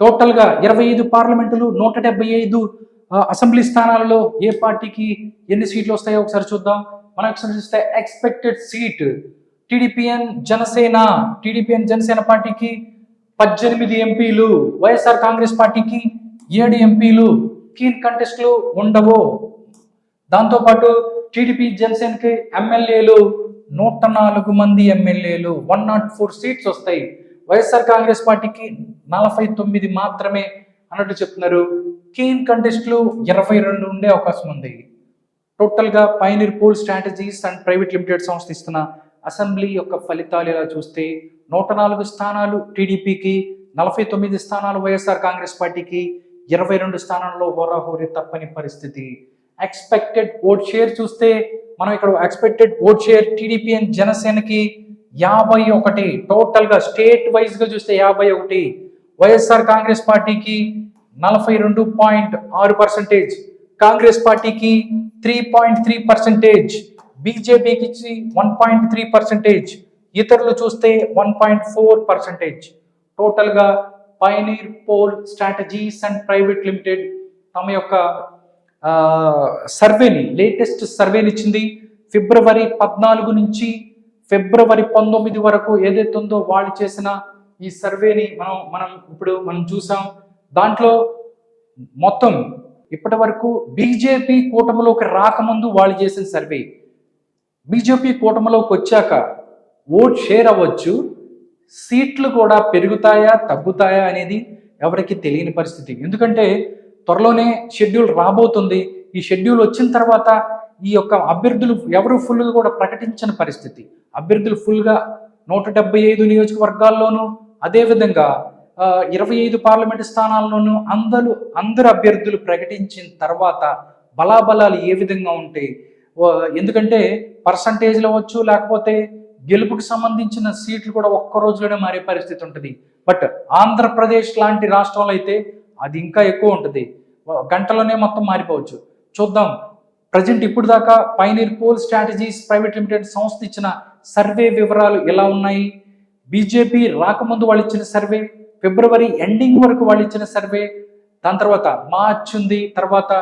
టోటల్గా ఇరవై ఐదు పార్లమెంటులు నూట డెబ్బై ఐదు అసెంబ్లీ స్థానాలలో ఏ పార్టీకి ఎన్ని సీట్లు వస్తాయో ఒకసారి చూద్దాం. మనం ఒకసారి చూస్తే expected seat TDP and Janasena TDP and Janasena పార్టీకి పద్దెనిమిది ఎంపీలు వైఎస్ఆర్ కాంగ్రెస్ పార్టీకి ఏడు ఎంపీలు. కీన్ కంటెస్ట్లు ఉండవు? దాంతోపాటు టీడీపీ జనసేనకి ఎమ్మెల్యేలు నూట నాలుగు మంది ఎమ్మెల్యేలు వన్ నాట్ ఫోర్ సీట్స్ వస్తాయి. వైఎస్ఆర్ కాంగ్రెస్ పార్టీకి నలభై తొమ్మిది మాత్రమే అన్నట్టు చెప్తున్నారు. కీన్ కంటెస్ట్లు ఇరవై రెండు ఉండే అవకాశం ఉంది. టోటల్గా pioneer poll strategies and private limited సంస్థ ఇస్తున్న అసెంబ్లీ యొక్క ఫలితాలు ఇలా చూస్తే నూట నాలుగు స్థానాలు టీడీపీకి నలభై తొమ్మిది స్థానాలు వైఎస్ఆర్ కాంగ్రెస్ పార్టీకి ఇరవై రెండు స్థానాల్లో హోరాహోరీ తప్పని పరిస్థితి. ఎక్స్పెక్టెడ్ ఓట్ షేర్ చూస్తే మనం ఇక్కడ expected vote share TDP and జనసేనకి యాభై ఒకటి టోటల్గా స్టేట్ వైజ్గా చూస్తే యాభై ఒకటి. వైఎస్ఆర్ కాంగ్రెస్ పార్టీకి నలభై రెండు పాయింట్ ఆరు పర్సెంటేజ్. కాంగ్రెస్ పార్టీకి త్రీ పాయింట్ త్రీ పర్సెంటేజ్. బీజేపీకి వన్ పాయింట్ త్రీ పర్సెంటేజ్. ఇతరులు చూస్తే వన్ పాయింట్ ఫోర్ పర్సెంటేజ్. టోటల్గా pioneer poll strategies and private limited తమ యొక్క సర్వేని లేటెస్ట్ సర్వేని ఇచ్చింది. ఫిబ్రవరి పద్నాలుగు నుంచి ఫిబ్రవరి పంతొమ్మిది వరకు ఏదైతే ఉందో వాళ్ళు చేసిన ఈ సర్వేని మనం మనం ఇప్పుడు మనం చూసాం. దాంట్లో మొత్తం ఇప్పటి వరకు బీజేపీ కూటమిలోకి రాకముందు వాళ్ళు చేసిన సర్వే. బీజేపీ కూటమిలోకి వచ్చాక ఓట్ షేర్ అవ్వచ్చు సీట్లు కూడా పెరుగుతాయా తగ్గుతాయా అనేది ఎవరికి తెలియని పరిస్థితి. ఎందుకంటే త్వరలోనే షెడ్యూల్ రాబోతుంది. ఈ షెడ్యూల్ వచ్చిన తర్వాత ఈ యొక్క అభ్యర్థులు ఎవరు ఫుల్గా కూడా ప్రకటించని పరిస్థితి. అభ్యర్థులు ఫుల్గా నూట డెబ్బై ఐదు నియోజకవర్గాల్లోనూ అదేవిధంగా ఇరవై ఐదు పార్లమెంటు స్థానాల్లోనూ అందరూ అందరు అభ్యర్థులు ప్రకటించిన తర్వాత బలాబలాలు ఏ విధంగా ఉంటాయి ఎందుకంటే పర్సంటేజ్లు అవ్వచ్చు లేకపోతే గెలుపుకు సంబంధించిన సీట్లు కూడా ఒక్క రోజులోనే మారే పరిస్థితి ఉంటుంది. బట్ ఆంధ్రప్రదేశ్ లాంటి రాష్ట్రంలో అయితే అది ఇంకా ఎక్కువ ఉంటుంది. గంటలోనే మొత్తం మారిపోవచ్చు. చూద్దాం ప్రజెంట్ ఇప్పుడు దాకా pioneer poll strategies private limited సంస్థ ఇచ్చిన సర్వే వివరాలు ఎలా ఉన్నాయి? బీజేపీ రాకముందు వాళ్ళు ఇచ్చిన సర్వే ఫిబ్రవరి ఎండింగ్ వరకు వాళ్ళు ఇచ్చిన సర్వే దాని తర్వాత మార్చ్ ఉంది తర్వాత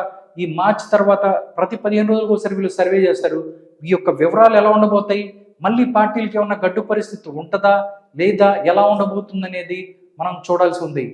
ఈ మార్చ్ తర్వాత ప్రతి పదిహేను రోజులకు ఒకసారి వీళ్ళు సర్వే చేస్తారు. ఈ యొక్క వివరాలు ఎలా ఉండబోతాయి? మళ్ళీ పార్టీలకి ఏమన్నా గడ్డు పరిస్థితి ఉంటుందా? లేదా ఎలా ఉండబోతుంది అనేది మనం చూడాల్సి ఉంది.